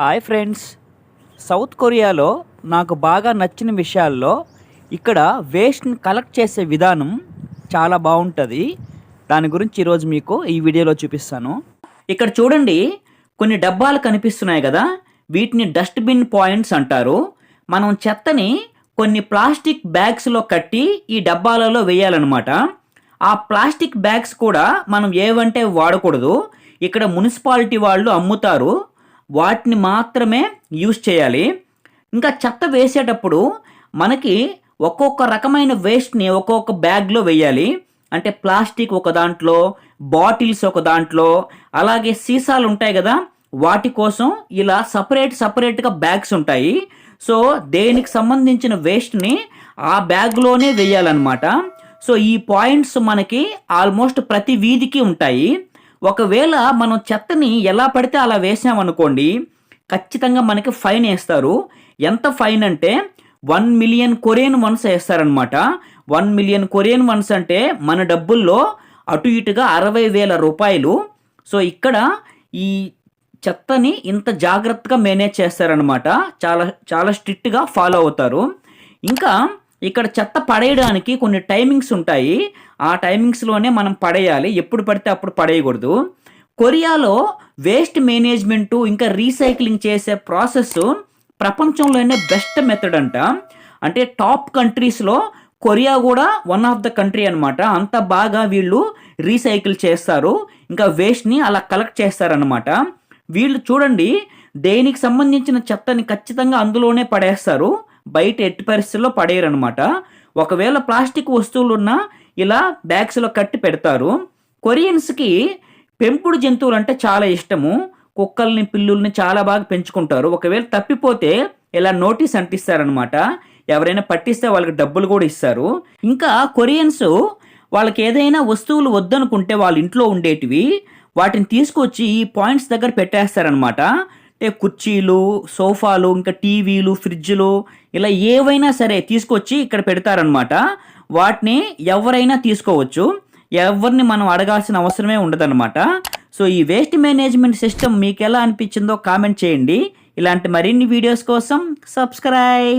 Hi friends. South కొరియాలో నాకు బాగా నచ్చిన విషయాల్లో ఇక్కడ వేస్ట్ని కలెక్ట్ చేసే విధానం చాలా బాగుంటుంది. దాని గురించి ఈరోజు మీకు ఈ వీడియోలో చూపిస్తాను. ఇక్కడ చూడండి కొన్ని డబ్బాలు కనిపిస్తున్నాయి కదా. వీటిని డస్ట్బిన్ పాయింట్స్ అంటారు. మనం చెత్తని కొన్ని ప్లాస్టిక్ బ్యాగ్స్లో కట్టి ఈ డబ్బాలలో వేయాలన్నమాట. ఆ ప్లాస్టిక్ బ్యాగ్స్ కూడా మనం ఏవంటే వాడకూడదు. ఇక్కడ మున్సిపాలిటీ వాళ్ళు అమ్ముతారు. వాటిని మాత్రమే యూస్ చేయాలి. ఇంకా చెత్త వేసేటప్పుడు మనకి ఒక్కొక్క రకమైన వేస్ట్ని ఒక్కొక్క బ్యాగ్లో వేయాలి. అంటే ప్లాస్టిక్ ఒక దాంట్లో బాటిల్స్ ఒక దాంట్లో అలాగే సీసాలు ఉంటాయి కదా వాటి కోసం ఇలా సపరేట్ సపరేట్గా బ్యాగ్స్ ఉంటాయి. సో దేనికి సంబంధించిన వేస్ట్ని ఆ బ్యాగ్లోనే వేయాలన్నమాట. సో ఈ పాయింట్స్ మనకి ఆల్మోస్ట్ ప్రతి వీధికి ఉంటాయి. ఒకవేళ మనం చెత్తని ఎలా పడితే అలా వేసామనుకోండి ఖచ్చితంగా మనకి ఫైన్ వేస్తారు. ఎంత ఫైన్ అంటే వన్ మిలియన్ కొరియన్ వన్స్ వేస్తారనమాట వన్ మిలియన్ కొరియన్ వన్స్ అంటే మన డబ్బుల్లో అటు ఇటుగా అరవై వేల రూపాయలు. సో ఇక్కడ ఈ చెత్తని ఇంత జాగ్రత్తగా మేనేజ్ చేస్తారనమాట చాలా చాలా స్ట్రిక్ట్గా ఫాలో అవుతారు. ఇంకా ఇక్కడ చెత్త పడేయడానికి కొన్ని టైమింగ్స్ ఉంటాయి. ఆ టైమింగ్స్లోనే మనం పడేయాలి. ఎప్పుడు పడితే అప్పుడు పడేయకూడదు. కొరియాలో వేస్ట్ మేనేజ్మెంటు ఇంకా రీసైక్లింగ్ చేసే ప్రాసెస్ ప్రపంచంలోనే బెస్ట్ మెథడ్ అంట. అంటే టాప్ కంట్రీస్లో కొరియా కూడా వన్ ఆఫ్ ద కంట్రీ అనమాట అంత బాగా వీళ్ళు రీసైకిల్ చేస్తారు. ఇంకా వేస్ట్ని అలా కలెక్ట్ చేస్తారనమాట వీళ్ళు చూడండి దేనికి సంబంధించిన చెత్తని ఖచ్చితంగా అందులోనే పడేస్తారు. బయట ఎట్టి పరిస్థితుల్లో పడేయరనమాట ఒకవేళ ప్లాస్టిక్ వస్తువులు ఉన్నా ఇలా బ్యాగ్స్లో కట్టి పెడతారు. కొరియన్స్కి పెంపుడు జంతువులు అంటే చాలా ఇష్టము. కుక్కల్ని పిల్లుల్ని చాలా బాగా పెంచుకుంటారు. ఒకవేళ తప్పిపోతే ఇలా నోటీస్ అంటిస్తారనమాట ఎవరైనా పట్టిస్తే వాళ్ళకి డబ్బులు కూడా ఇస్తారు. ఇంకా కొరియన్స్ వాళ్ళకి ఏదైనా వస్తువులు వద్దనుకుంటే వాళ్ళ ఇంట్లో ఉండేటివి వాటిని తీసుకొచ్చి ఈ పాయింట్స్ దగ్గర పెట్టేస్తారనమాట కుర్చీలు సోఫాలు ఇంకా టీవీలు ఫ్రిడ్జ్లు ఇలా ఏవైనా సరే తీసుకొచ్చి ఇక్కడ పెడతారనమాట వాటిని ఎవరైనా తీసుకోవచ్చు. ఎవరిని మనం అడగాల్సిన అవసరమే ఉండదన్నమాట. సో ఈ వేస్ట్ మేనేజ్మెంట్ సిస్టమ్ మీకు ఎలా అనిపించిందో కామెంట్ చేయండి. ఇలాంటి మరిన్ని వీడియోస్ కోసం సబ్స్క్రైబ్.